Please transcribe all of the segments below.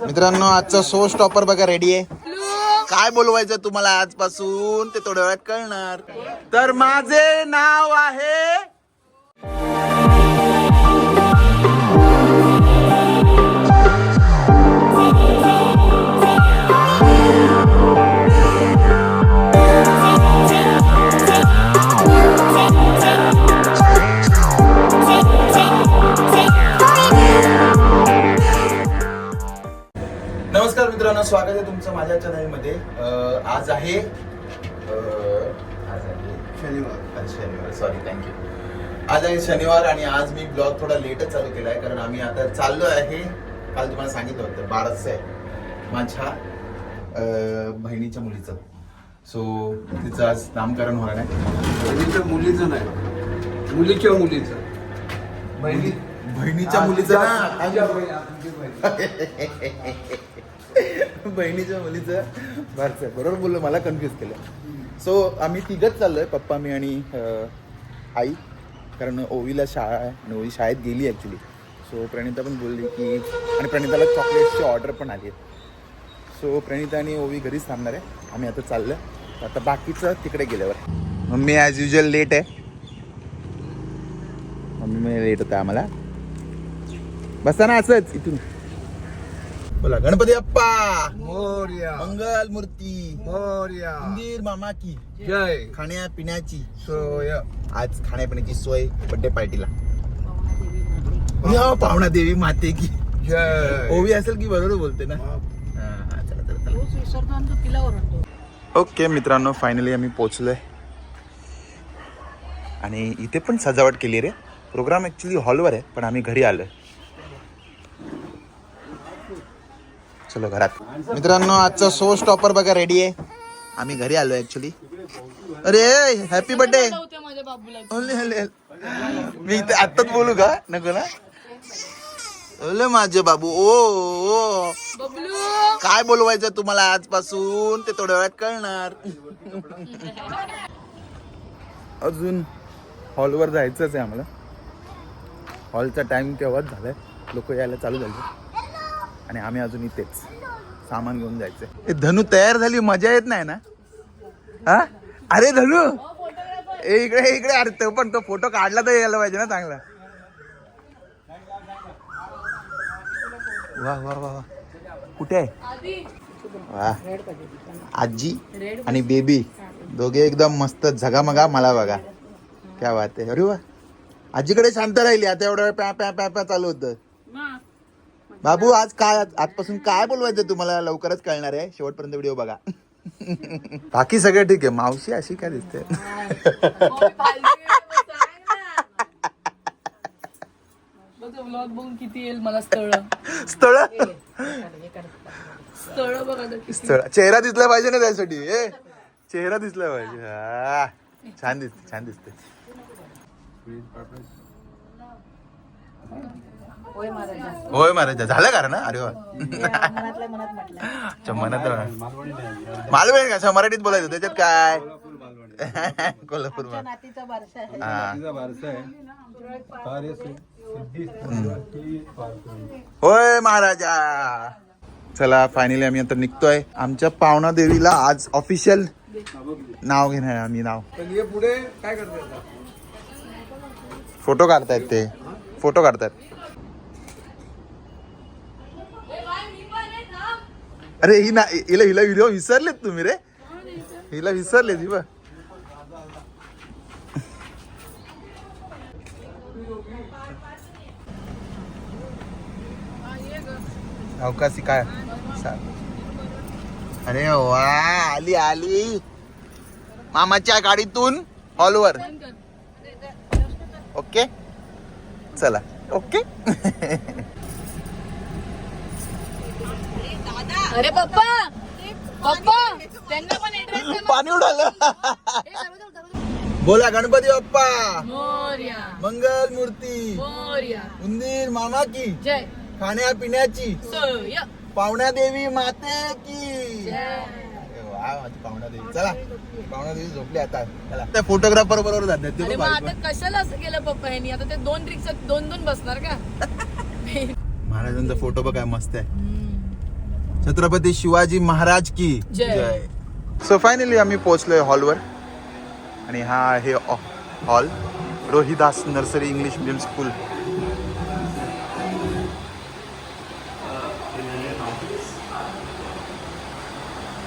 मित्रांनो आजचा so stopper बघा रेडी आहे. काय बोलवायचं तुम्हाला आजपासून ते थोड्या वेळात कळणार. तर माझे नाव आहे नमस्कार मित्रांनो स्वागत आहे तुमचं माझ्या चॅनलमध्ये. आज आहे आज आहे शनिवार. शनिवार सॉरी थँक्यू आज आहे शनिवार आणि आज मी ब्लॉग थोडा लेटच चालू केला आहे कारण आम्ही आता चाललो आहे काल तुम्हाला सांगितलं होतं बाराचं आहे. माझ्या बहिणीच्या मुलीचं. सो तिचं आज नामकरण होणार आहे. बहिणीच्या मुलीचं नाही मुलीच्या मुलीचं. बहिणी? बहिणीच्या मुलीचं ना. बहिणीच्या मुलीचं. भारत बरोबर बोललो मला कन्फ्युज केलं. सो आम्ही तिघच चाललोय पप्पा मी आणि आई. कारण ओवीला शाळा आहे आणि ओवी शाळेत गेली ॲक्च्युली सो प्रणिता पण बोलली की आणि प्रणिताला चॉकलेटची ऑर्डर पण आली आहे. सो प्रणिता आणि ओवी घरीच थांबणार आहे. आम्ही आता चाललो आता बाकीचं तिकडे गेल्यावर. मम्मी ॲज युजल लेट आहे. मम्मी लेट होता आम्हाला. बसा ना असंच इथून. बोला गणपती बाप्पा मोरया. मंगल मूर्ती. मोरया. मंदिर मामा की जय. खाण्या पिण्याची सोय. आज खाण्यापिण्याची सोय बर्थडे पार्टीला या पाहुणा देवी माते की जय. ओवी असेल की बरोबर बोलते ना? हा, चला, चला, चला. ओके मित्रांनो फायनली आम्ही पोचलोय आणि इथे पण सजावट केली रे. प्रोग्राम ऍक्च्युली हॉलवर आहे पण आम्ही घरी आलोय. चलो घरात. मित्रांनो आजचा सो स्टॉपर बघा रेडी आहे. आम्ही घरी आलो ऍक्च्युली अरे हॅपी बर्थडे मी इथे आत्ताच बोलू का? नको ना? ओले माझे बाबू. ओ ओ. काय बोलवायचं तुम्हाला आजपासून? ते थोड्या वेळात कळणार. अजून हॉलवर जायचंच आहे आम्हाला. हॉलचा टाइम तेव्हाच झालाय? लोक यायला चालू झाले. आणि आम्ही अजून इथेच. सामान घेऊन जायचंय. ए, धनू तयार झाली मजा येत नाही ना? हा? अरे धनू! ए, इकडे इकडे अरे तो पण तो फोटो काढला तर यायला पाहिजे ना चांगला. वा वा वा वा. कुठे आहे? वा. आजी आणि बेबी. दोघे एकदम मस्त झगामगा मला बघा. क्या बात आहे. अरे वा. आजीकडे शांत राहिली. आता एवढा वेळ प्या प्या प्या प्या चालू होतं. बाबू आज काय आजपासून काय बोलवायचं तुम्हाला? लवकरच कळणार आहे. शेवटपर्यंत व्हिडिओ बघा. बाकी सगळं ठीक आहे. मावशी अशी काय दिसते? ब्लॉग बघून किती येईल मला स्थळ. स्थळ? स्थळ बघा आता किती. स्थळ. चेहरा दिसला पाहिजे ना त्यासाठी ए चेहरा दिसला पाहिजे. हा. छान दिसते छान दिसते. होय महाराज झालं का ना अरे वा. मनात मालवण का? मराठीत बोलायचं त्याच्यात काय? कोल्हापूर मा- नातीचा बारसा आहे. हा. तिचा वारसा आहे कार्य सिद्धी होय महाराजा. चला फायनली आम्ही आता निघतोय. आमच्या पावना देवीला आज ऑफिशियल नाव घेणार आहे आम्ही नाव. पुढे काय करते आता? फोटो काढतायत ते. फोटो काढतायत. अरे ही ना हिला हिला व्हिडिओ विसरलेत तुम्ही रे. हिला विसरले ती बा अवकाशी काय? अरे वा आली आली. मामाच्या गाडीतून हॉलवर. ओके? चला. ओके? अरे पप्पा! पप्पा! त्यांना पण पाणी उडालं. बोला गणपती बाप्पा. मोर्या. मंगल मूर्ती. मोर्या. उंदीर मामा की. जय. खाण्या पिण्याची सोय. पाहुण्या देवी माते की. पाहुण्या देवी. चला पाहुण्या देवी झोपली आता. चला. त्या फोटोग्राफर बरोबर जातात ते अरे पण मग बारीक आता कशाला असं केलं पप्पा यांनी? आता ते दोन रिक्षा दोन दोन बसणार का? महाराजांचा फोटो बघा मस्त आहे. छत्रपती शिवाजी महाराज की जय. सो फायनली आम्ही पोहोचलोय हॉलवर आणि हा आहे hall Rohidas nursery English medium school.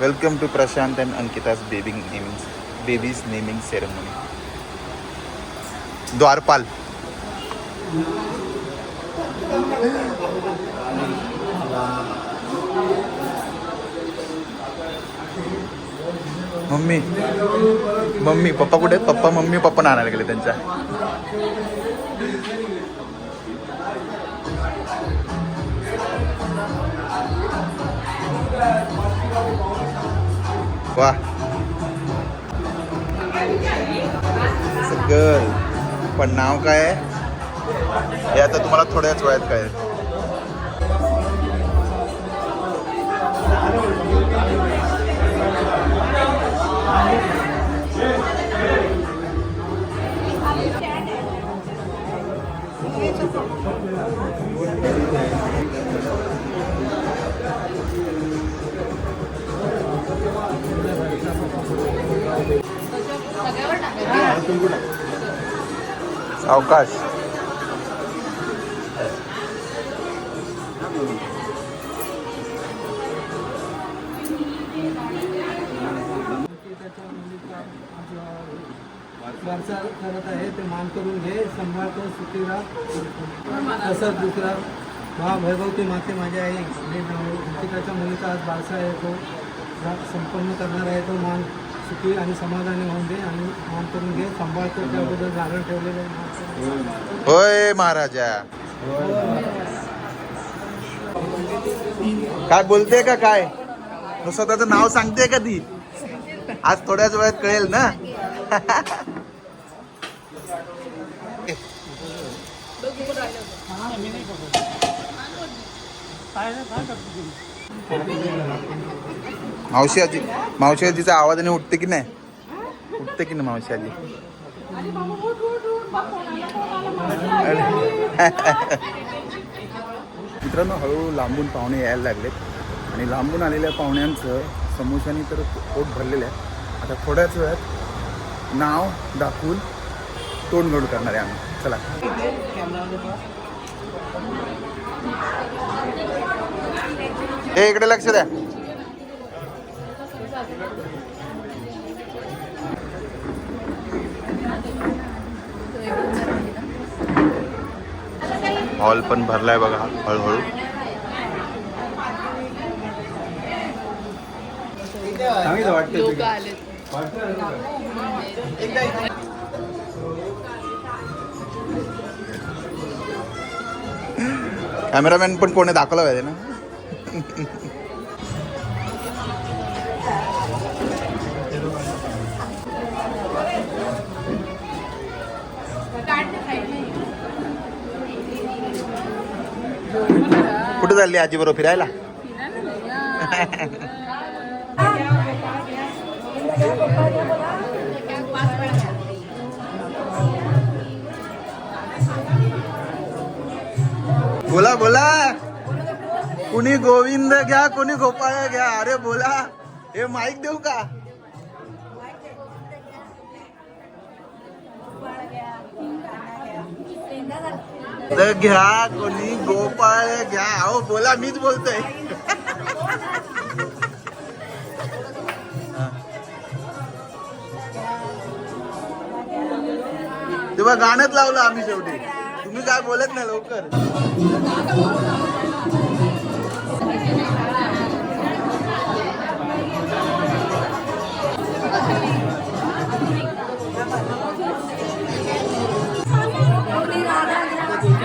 Welcome to Prashant and Ankita's baby naming babies naming ceremony द्वारपाल मम्मी. मम्मी पप्पा कुठे पप्पा मम्मी पप्पा आणायला गेले त्यांच्या. वा. गर्ल पण नाव काय आहे? हे आता तुम्हाला थोड्याच वयात काय सावकाश वारसा करत आहे ते मान करून घे सांभाळतो सुखीरा तसंच दुसरा महाभैभवती माते माझ्या आई. हे नाव अंकिताच्या मुलीचा आज बारसा आहे तो. संपन्न करणार आहे तो मान. सुखी आणि समाधानी होऊन दे आणि मान करून घे. सांभाळतो त्याबद्दल जागरण ठेवलेलं आहे. होय महाराजा. काय बोलते का काय? मग स्वतःचं नाव सांगते का ती? आज थोड्याच वेळात कळेल ना? मावशी आजी मावशी आजीचा आवाजाने उठते की नाही? उठते की नाही मावशी आजी? मित्रांनो हळूहळू लांबून पाहुणे यायला लागलेत. आणि लांबून आलेल्या पाहुण्यांचं समोशाने तर पोट भरलेलं आहे. आता थोड्याच वेळात नाव दाखवून तोंडगड करणार आहे आम्ही. चला. हे इकडे लक्ष द्या. हॉल पण भरलाय बघा हळूहळू. कॅमेरामॅन पण कोणी दाखवला पाहिजे ना? कुठे चालली आजी बरोबर फिरायला? बोला बोला. कुणी गोविंद घ्या कुणी गोपाळ घ्या. अरे बोला. हे माईक देऊ का? तर घ्या कोणी गोपाळ घ्या. अहो बोला मीच बोलतोय. तेव्हा गाणंच लावलं आम्ही शेवटी. तुम्ही काय बोलत नाही लवकर.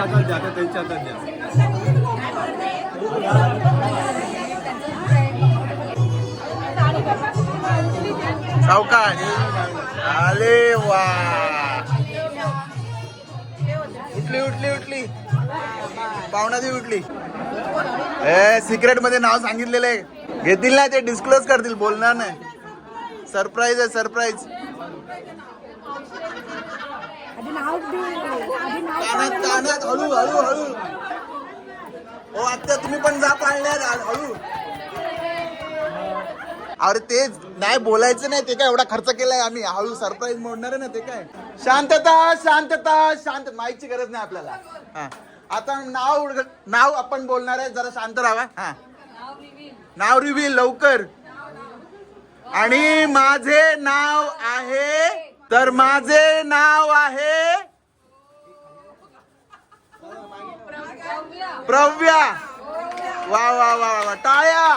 हातात द्या आता त्यांच्या हातात द्या. सावकाश आले वा. उठली उठली उठली. पाहुणाची उठली. ए सिक्रेटमध्ये नाव सांगितलेलं आहे. घेतील ना ते डिस्क्लोज करतील बोलणार नाही. सरप्राईज आहे सरप्राईज कानात कानात हळू हळू हळू. हो आत्या तुम्ही पण जा पाळण्यात हळू. अरे तेच नाही बोलायचं नाही ते काय एवढा खर्च केलाय आम्ही. हळू सरप्राईज मोडणार आहे ना ते काय? शांतता शांतता शांत माईकची गरज नाही आपल्याला. हा. आता नाव नाव आपण बोलणार आहे जरा शांत राहा. हा. नाव रिव्हील लवकर. आणि माझे नाव आहे तर माझे नाव आहे प्रव्या वा वा वा वा टाळ्या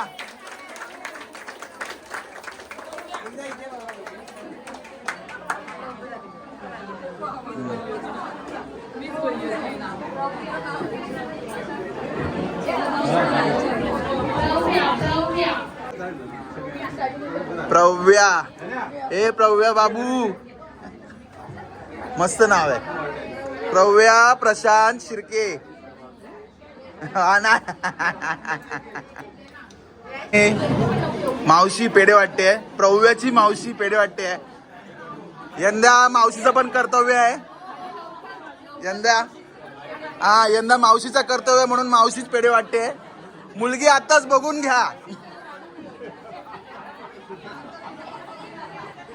प्रव्या ए प्रव्या बाबू मस्त नाव आहे. प्रव्या प्रशांत शिर्के. मावशी पेढे वाटते. प्रव्याची मावशी पेढे वाटते. यंदा मावशीचं पण कर्तव्य आहे. यंदा. हा यंदा मावशीचं कर्तव्य म्हणून मावशीच पेढे वाटते. मुलगी आताच बघून घ्या.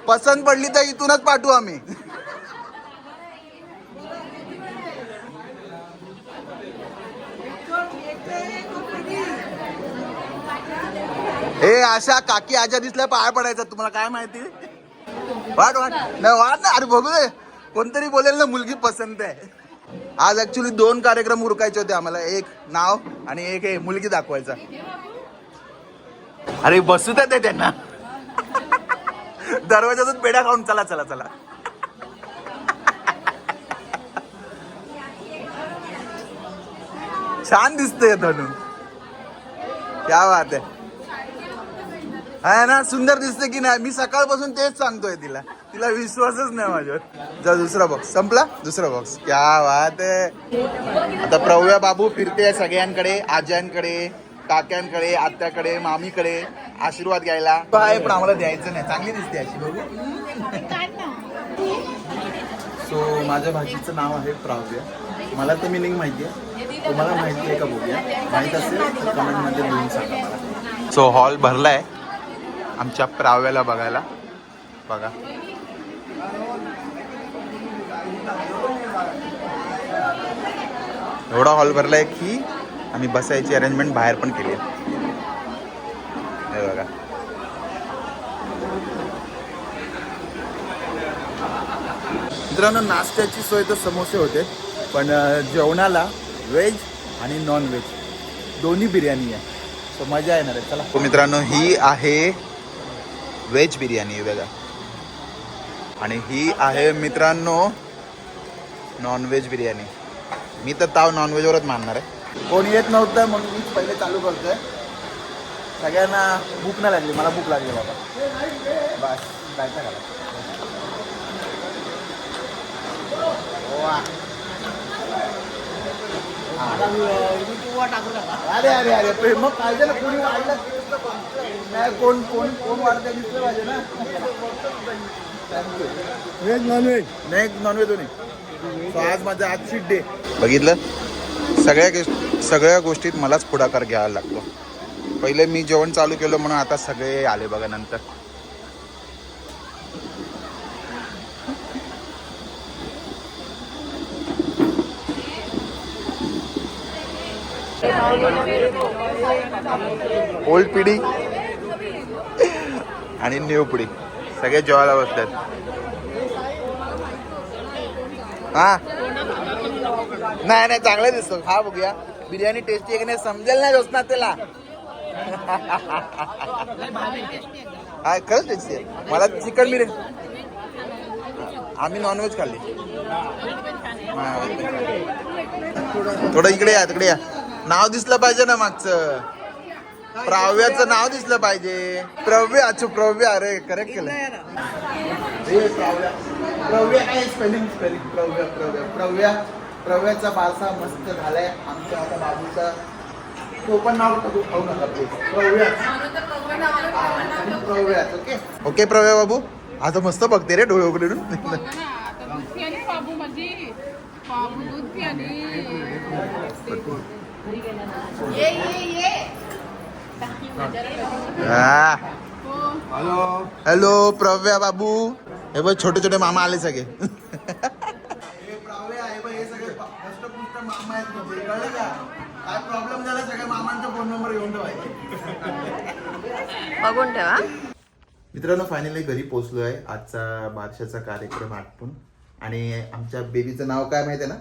पसंत पडली तर इथूनच पाठवू आम्ही. हे अशा काकी आजा दिसल्या पाय पडायचा. तुम्हाला काय माहिती? वाट वाट. नाही वाट ना. अरे बघू दे. कोणतरी बोलेल ना मुलगी पसंत आहे. आज ऍक्च्युली दोन कार्यक्रम उरकायचे होते आम्हाला. एक नाव आणि एक हे मुलगी दाखवायचा. अरे बसू तर त्यांना. दरवाजातून पेढ्या खाऊन चला चला चला. छान दिसतंय धनू क्या बात आहे. आहे ना सुंदर दिसते की नाही? मी सकाळपासून तेच सांगतोय तिला. तिला विश्वासच नाही माझ्यावर. जा दुसरा बॉक्स संपला? दुसरा बॉक्स क्या वात आहे. आता प्रव्या बाबू फिरते सगळ्यांकडे आज्यांकडे काक्यांकडे आत्याकडे मामीकडे. आशीर्वाद घ्यायला. काय पण आम्हाला द्यायचं नाही. चांगली दिसते अशी बघू. सो माझ्या भाषेचं नाव आहे प्राव्य. मला तर मिनिंग माहिती आहे तुम्हाला माहिती आहे का बघूया? माहीत असेल कमेंटमध्ये लिहून सांगा. मला सो हॉल भरलाय. आमच्या प्राव्याला बघायला. बघा. एवढा हॉल भरलाय की आम्ही बसायची अरेंजमेंट बाहेर पण केली आहे. हे बघा. मित्रांनो नाश्त्याची सोय तर समोसे होते पण जेवणाला व्हेज आणि नॉन व्हेज दोन्ही बिर्याणी आहे. सो मजा येणार आहे. चला. हो मित्रांनो ही आहे व्हेज बिर्याणी बघा. आणि ही आहे मित्रांनो नॉनव्हेज बिर्याणी. मी तर ताव नॉनव्हेजवरच मानणार आहे. कोणी येत नव्हतं म्हणून मी पहिले चालू करतोय. सगळ्यांना भूक नाही लागली मला भूक लागली बाबा. बस जायचं घाला अरे अरे अरे मग पाहिजे ना कोणी वाढलं? नाही कोण कोण कोण वाढतं दिसलं पाहिजे ना? व्हेज नॉन व्हेज नाही नॉन व्हेज नाही So, आज माझा आज सीट डे बघितलं? सगळ्या गोष्ट- सगळ्या गोष्टीत मलाच पुढाकार घ्यायला लागतो. पहिले मी जेवण चालू केलं म्हणून आता सगळे आले बघा नंतर. ओल्ड पिढी आणि न्यू पिढी. सगळे जेवायला बसतात हा? नाही नाही चांगलं दिसतो. हा बघूया. बिर्याणी टेस्टी आहे की नाही समजेल नाही दोस्त ना त्याला हा खरंच टेस्टी आहे. मला चिकन बिर्याणी आम्ही नॉनव्हेज खाल्ली. थोडं इकडे या तिकडे या. नाव दिसलं पाहिजे ना मागचं. प्राव्याचं नाव दिसलं पाहिजे. प्रव्य अच्छा प्रव्य अरे करेक्ट केलं. हे प्रव्या. आहे स्पेलिंग स्पेलिंग प्रव्य प्रव्य. प्रव्या प्रव्याचा बारसा मस्त झालाय. आमच्या आता बाजूचा. तो पण नाव खाऊ नका please Pravya. Pravya okay okay Pravya बाबू. आता मस्त बघते रे डोळे उघडून. बाबू माझी बाबू दूध हॅलो हॅलो प्रव्या बाबू हे बघ छोटे छोटे मामा आले सगळे. मामा आहेत म्हणजे कळलं का? काय प्रॉब्लेम झाला सगळ्या मामांचा फोन नंबर घेऊन ठेवायचे बघून ठेवा मित्रांनो फायनली घरी पोहोचलो आहे आजचा बादशाचा कार्यक्रम आटपून. आणि आमच्या बेबीचं नाव काय माहिती आहे ना?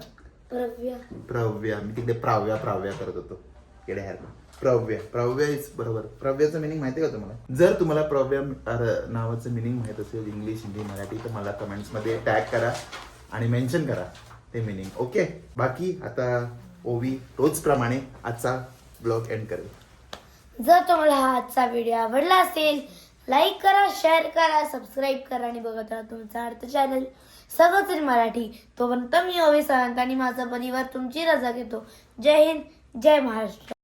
प्रव्या. मी तिकडे प्राव्या प्राव्या करत होतो. इकडे ह्याला प्रव्य प्रव्य इज बरोबर. प्रव्याचं मिनिंग माहिती का तुम्हाला? जर तुम्हाला प्रव्य अर- नावाचं मिनिंग माहीत असेल इंग्लिश हिंदी मराठी तर मला कमेंट्समध्ये टॅग करा आणि मेन्शन करा ते मिनिंग ओके बाकी आता ओवी रोजप्रमाणे आजचा ब्लॉग एंड करेल. जर तुम्हाला हा आजचा व्हिडिओ आवडला असेल लाईक करा शेअर करा सबस्क्राईब करा आणि बघत राहा तुमचा अर्थ चॅनल सगळं मराठी. तोपर्यंत मी ओवी सावंत आणि माझा परिवार तुमची रजा घेतो. जय हिंद. जय महाराष्ट्र.